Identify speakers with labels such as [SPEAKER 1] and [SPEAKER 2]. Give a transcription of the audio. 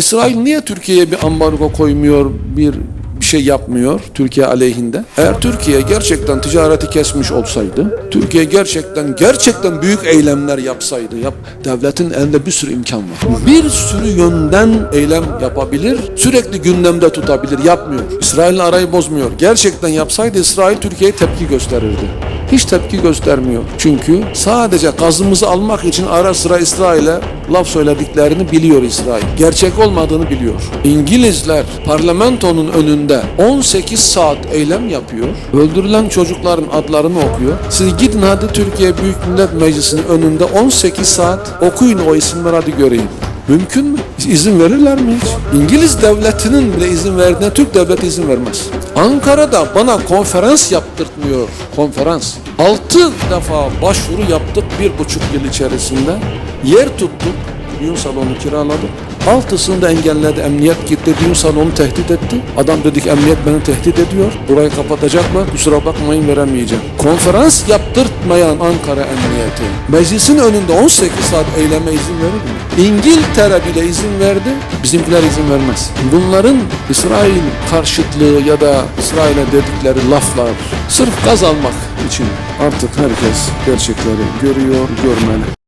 [SPEAKER 1] İsrail niye Türkiye'ye bir ambargo koymuyor, bir bir şey yapmıyor Türkiye aleyhinde. Eğer Türkiye gerçekten ticareti kesmiş olsaydı, Türkiye gerçekten gerçekten büyük eylemler yapsaydı, yap, devletin elinde bir sürü imkan var. Bir sürü yönden eylem yapabilir, sürekli gündemde tutabilir, yapmıyor. İsrail'le arayı bozmuyor. Gerçekten yapsaydı İsrail Türkiye'ye tepki gösterirdi. Hiç tepki göstermiyor. Çünkü sadece gazımızı almak için ara sıra İsrail'e laf söylediklerini biliyor İsrail. Gerçek olmadığını biliyor. İngilizler parlamentonun önünde 18 saat eylem yapıyor. Öldürülen çocukların adlarını okuyor. Siz gidin hadi Türkiye Büyük Millet Meclisi'nin önünde 18 saat okuyun o isimleri hadi göreyim. Mümkün mü? İzin verirler mi hiç? İngiliz devletinin bile izin verdiğine Türk devleti izin vermez. Ankara'da bana konferans yaptırtmıyor. Konferans. Altı defa başvuru yaptık bir buçuk yıl içerisinde. Yer tuttuk. Düğün salonu kiraladık. Altısını da engelledi. Emniyet gitti. Düğün salonu tehdit etti. Adam dedik emniyet beni tehdit ediyor. Burayı kapatacaklar. Kusura bakmayın veremeyeceğim. Konferans yaptırtmayan Ankara Emniyeti. Meclisin önünde 18 saat eyleme izin verir mi? İngiltere bile izin verdi. Bizimkiler izin vermez. Bunların İsrail karşıtlığı ya da İsrail'e dedikleri laflar sırf gaz almak için artık herkes gerçekleri görüyor, görmeli.